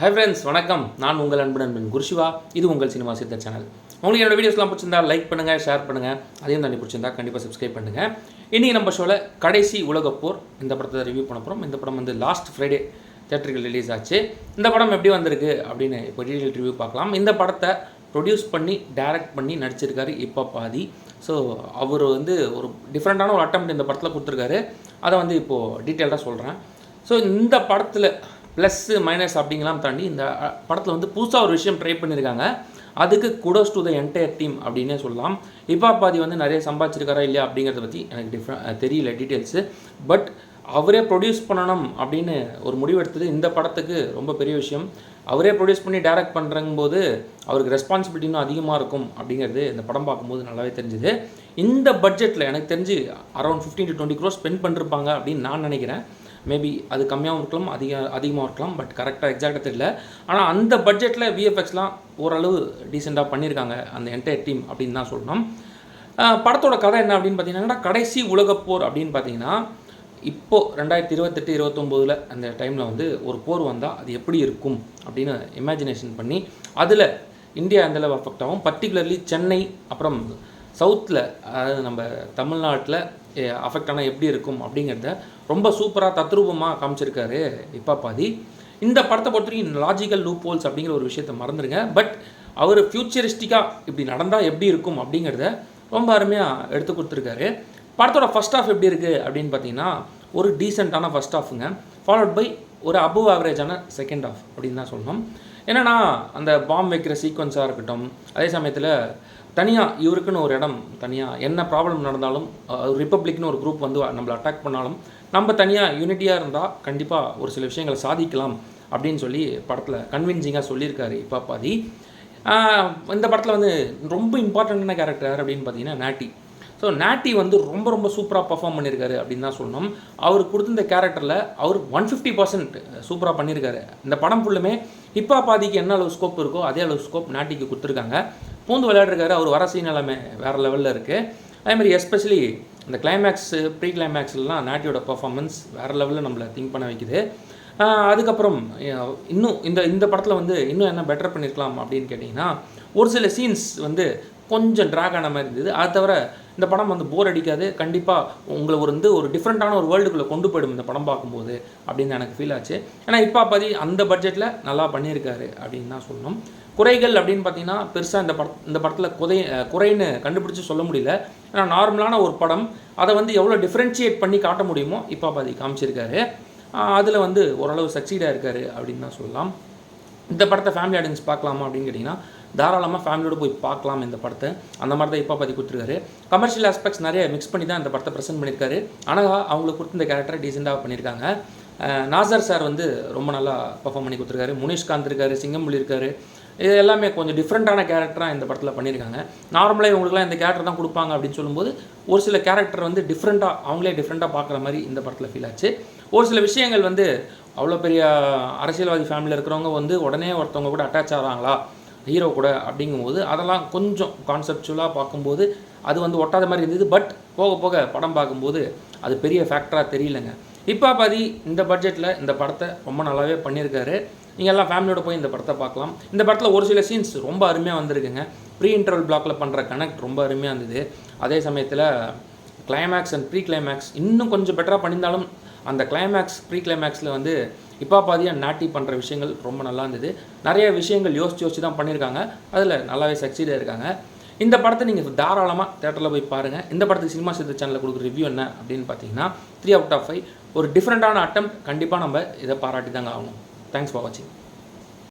Hi friends வணக்கம். நான் உங்கள் அன்பு நண்பன் குருஷிவா. இது உங்கள் சினிமா சித்த சேனல். உங்களுக்கு என்னோட வீடியோஸ்லாம் பிடிச்சிருந்தா லைக் பண்ணுங்கள் ஷேர் பண்ணுங்கள் அதையும் தாண்டி பிடிச்சிருந்தா கண்டிப்பாக சப்ஸ்கிரைப் பண்ணுங்கள் இன்றைக்கி நம்ம ஷோவில் கடைசி உலகப்போர் இந்த படத்தை ரிவ்யூ பண்ண போகிறோம் இந்த படம் வந்து லாஸ்ட் ஃப்ரைடே தேட்டருக்கு ரிலீஸ் ஆச்சு. இந்த படம் எப்படி வந்திருக்கு அப்படின்னு இப்போ டீட்டெயில் ரிவ்யூ பார்க்கலாம். இந்த படத்தை ப்ரொடியூஸ் பண்ணி டைரக்ட் பண்ணி நடிச்சிருக்காரு இப்போ பாதி. ஸோ அவர் வந்து ஒரு டிஃப்ரெண்ட்டான ஒரு அட்டம் இந்த படத்தில் கொடுத்துருக்காரு. அதை வந்து இப்போது டீட்டெயில்டாக சொல்கிறேன் ஸோ இந்த படத்தில் ப்ளஸ்ஸு மைனஸ் அப்படிங்கலாம் தாண்டி இந்த படத்தில் வந்து புதுசாக ஒரு விஷயம் ட்ரை பண்ணியிருக்காங்க அதுக்கு kudos to the entire team அப்படின்னே சொல்லலாம். இப்போ பாதி வந்து நிறைய சம்பாதிச்சிருக்காரா இல்லையா அப்படிங்கிறத பற்றி எனக்கு டிஃப்ரெண்ட் தெரியல டீட்டெயில்ஸு பட் அவரே ப்ரொடியூஸ் பண்ணணும் அப்படின்னு ஒரு முடிவெடுத்தது இந்த படத்துக்கு ரொம்ப பெரிய விஷயம். அவரே ப்ரொடியூஸ் பண்ணி டைரக்ட் பண்ணுறங்கும்போது அவருக்கு ரெஸ்பான்சிபிலிட்டி இன்னும் அதிகமாக இருக்கும் அப்படிங்கிறது இந்த படம் பார்க்கும்போது நல்லாவே தெரிஞ்சுது. இந்த பட்ஜெட்டில் எனக்கு தெரிஞ்சு around 15 to twenty crores spend பண்ணிருப்பாங்க அப்படின்னு நான் நினைக்கிறேன். மேபி அது கம்மியாகவும் இருக்கலாம் அதிக அதிகமாக இருக்கலாம் பட் கரெக்டாக எக்ஸாக்டாக தெரியல. ஆனால் அந்த பட்ஜெட்டில் விஎஃப்எக்ஸ்லாம் ஓரளவு டீசெண்டாக பண்ணியிருக்காங்க அந்த என்டையர் டீம் அப்படின்னு தான் சொல்லணும். படத்தோட கதை என்ன அப்படின்னு பார்த்தீங்கன்னா கடைசி உலகப்போர் அப்படின்னு பார்த்தீங்கன்னா இப்போது ரெண்டாயிரத்தி இருபத்தெட்டு இருபத்தொம்போதில் அந்த டைமில் வந்து ஒரு போர் வந்தால் அது எப்படி இருக்கும் அப்படின்னு இமேஜினேஷன் பண்ணி அதில் இந்தியா எந்த அளவு அஃபெக்ட் ஆகும்? பர்டிகுலர்லி சென்னை அப்புறம் சவுத்தில் அதாவது நம்ம தமிழ்நாட்டில் அஃபெக்ட் ஆனால் எப்படி இருக்கும் அப்படிங்கிறத ரொம்ப சூப்பராக தத்ரூபமாக காமிச்சிருக்காரு இப்பா பாதி இந்த படத்தை பொறுத்தவரைக்கும் லாஜிக்கல் லூப் ஹோல்ஸ் அப்படிங்கிற ஒரு விஷயத்தை மறந்துடுங்க பட் அவர் ஃப்யூச்சரிஸ்டிக்காக இப்படி நடந்தால் எப்படி இருக்கும் அப்படிங்கிறத ரொம்ப அருமையாக எடுத்து கொடுத்துருக்காரு. படத்தோட ஃபர்ஸ்ட் ஆஃப் எப்படி இருக்குது அப்படின்னு பார்த்தீங்கன்னா ஒரு டீசெண்டான ஃபர்ஸ்ட் ஆஃபுங்க ஃபாலோட் பை ஒரு அபவ் ஆவரேஜான செகண்ட் ஆஃப் அப்படின்னு தான் சொல்லணும். என்னன்னா அந்த பாம் வைக்கிற சீக்வன்ஸாக இருக்கட்டும் அதே சமயத்தில் தனியாக இவருக்குன்னு ஒரு இடம் தனியாக என்ன ப்ராப்ளம் நடந்தாலும் ரிப்பப்ளிக்னு ஒரு குரூப் வந்து நம்மளை அட்டாக் பண்ணாலும் நம்ம தனியாக யூனிட்டியாக இருந்தால் கண்டிப்பாக ஒரு சில விஷயங்களை சாதிக்கலாம் அப்படின்னு சொல்லி படத்தில் கன்வின்சிங்காக சொல்லியிருக்காரு இப்போ பாதி இந்த படத்தில் வந்து ரொம்ப இம்பார்ட்டண்ட்டான கேரக்டர் யார் அப்படின்னு பார்த்தீங்கன்னா நாட்டி. ஸோ நாட்டி வந்து ரொம்ப ரொம்ப சூப்பராக பர்ஃபார்ம் பண்ணியிருக்காரு அப்படின்னு தான் சொல்லணும். அவர் கொடுத்த கேரக்டரில் அவர் ஒன் ஃபிஃப்டி பர்சன்ட் சூப்பராக பண்ணியிருக்காரு. இந்த படம் ஃபுல்லுமே ஹிப்பா பாதிக்கு என்ன அளவு ஸ்கோப் இருக்கோ அதே அளவு ஸ்கோப் நாட்டிக்கு கொடுத்துருக்காங்க. பூந்து விளையாடுறாரு அவர் வர சீன் எல்லாமே வேறு லெவலில் இருக்குது அதே மாதிரி எஸ்பெஷலி இந்த கிளைமேக்ஸு ப்ரீ கிளைமேக்ஸ்லாம் நாட்டியோட பர்ஃபார்மன்ஸ் வேறு லெவலில் நம்மளை திங்க் பண்ண வைக்குது. அதுக்கப்புறம் இன்னும் இந்த இந்த படத்தில் வந்து இன்னும் என்ன பெட்டர் பண்ணியிருக்கலாம் அப்படின்னு கேட்டிங்கன்னா ஒரு சில சீன்ஸ் வந்து கொஞ்சம் ட்ராக் ஆன மாதிரி இருந்தது. அது தவிர இந்த படம் வந்து போர் அடிக்காது. கண்டிப்பாக உங்களை ஒரு வந்து ஒரு டிஃப்ரெண்ட்டான ஒரு வேர்ல்டுக்குள்ளே கொண்டு போயிடும் இந்த படம் பார்க்கும்போது அப்படின்னு எனக்கு ஃபீல் ஆச்சு. ஏன்னா இப்போ பதி அந்த பட்ஜெட்டில் நல்லா பண்ணியிருக்காரு அப்படின்னு தான் சொல்லணும். குறைகள் அப்படின்னு பார்த்தீங்கன்னா பெருசாக இந்த படம் இந்த படத்தில் குதை குறைன்னு கண்டுபிடிச்சி சொல்ல முடியல. ஏன்னா நார்மலான ஒரு படம் அதை வந்து எவ்வளோ டிஃப்ரென்ஷியேட் பண்ணி காட்ட முடியுமோ இப்போ பாதி காமிச்சிருக்காரு. அதில் வந்து ஓரளவு சக்சீடாக இருக்காரு அப்படின்னு தான் சொல்லலாம். இந்த படத்தை ஃபேமிலி ஆடியன்ஸ் பார்க்கலாமா அப்படின்னு கேட்டிங்கன்னா தாராளமாக ஃபேமிலியோட போய் பார்க்கலாம் இந்த படத்தை. அந்த மாதிரி தான் இப்போ பற்றி கொடுத்துருக்காரு. கமர்ஷியல் ஆஸ்பெக்ட்ஸ் நிறைய மிக்ஸ் பண்ணி தான் இந்த படத்தை ப்ரெசென்ட் பண்ணியிருக்காரு. ஆனால் அவங்களுக்கு கொடுத்த இந்த கேரக்டரை டீசெண்டாக பண்ணியிருக்காங்க. நாசர் சார் வந்து ரொம்ப நல்லா பர்ஃபார்ம் பண்ணி கொடுத்துருக்காரு. முனிஷ்காந்த் இருக்காரு சிங்கம்புலி இருக்காரு. இது எல்லாமே கொஞ்சம் டிஃப்ரெண்ட்டான கேரக்டராக இந்த படத்தில் பண்ணியிருக்காங்க. நார்மலாக இவங்களுக்குலாம் இந்த கேரக்டர் தான் கொடுப்பாங்க அப்படின்னு சொல்லும்போது ஒரு சில கேரக்டர் வந்து டிஃப்ரெண்ட்டாக அவங்களே டிஃப்ரெண்ட்டாக பார்க்குற மாதிரி இந்த படத்தில் ஃபீல் ஆச்சு. ஒரு சில விஷயங்கள் வந்து அவ்வளோ பெரிய அரசியல்வாதி ஃபேமிலியில் இருக்கிறவங்க வந்து உடனே ஒருத்தவங்க கூட அட்டாச் ஆகிறாங்களா ஹீரோ கூட அப்படிங்கும்போது அதெல்லாம் கொஞ்சம் கான்செப்டுவலாக பார்க்கும்போது அது வந்து ஒட்டாத மாதிரி இருந்தது. பட் போக போக படம் பார்க்கும்போது அது பெரிய ஃபேக்டராக தெரியலங்க. இப்போ பாதி இந்த பட்ஜெட்டில் இந்த படத்தை ரொம்ப நல்லாவே பண்ணியிருக்காரு. நீங்கள் எல்லாம் ஃபேமிலியோட போய் இந்த படத்தை பார்க்கலாம். இந்த படத்தில் ஒரு சில சீன்ஸ் ரொம்ப அருமையாக வந்திருக்குங்க. ப்ரீ இன்டர்வல் பிளாக்கில் பண்ணுற கனெக்ட் ரொம்ப அருமையாக இருந்தது. அதே சமயத்தில் கிளைமேக்ஸ் அண்ட் ப்ரீ கிளைமேக்ஸ் இன்னும் கொஞ்சம் பெட்டராக பண்ணியிருந்தாலும் அந்த கிளைமேக்ஸ் ப்ரீ கிளைமேக்ஸில் வந்து இப்போ பாதியாக நாட்டி பண்ணுற விஷயங்கள் ரொம்ப நல்லா இருந்தது. நிறைய விஷயங்கள் யோசிச்சு யோசிச்சு தான் பண்ணியிருக்காங்க. அதில் நல்லாவே சக்சீடாக இருக்காங்க. இந்த படத்தை நீங்கள் தாராளமாக தேட்டரில் போய் பாருங்கள் இந்த படத்துக்கு சினிமா சித்த சேனலில் கொடுக்குற ரிவ்யூ என்ன அப்படின்னு பார்த்தீங்கன்னா த்ரீ அவுட் ஆஃப் ஃபைவ் ஒரு டிஃப்ரெண்ட்டான அட்டம் கண்டிப்பாக நம்ம இதை பாராட்டி தாங்க ஆகணும். தேங்க்ஸ் ஃபார் வாட்சிங்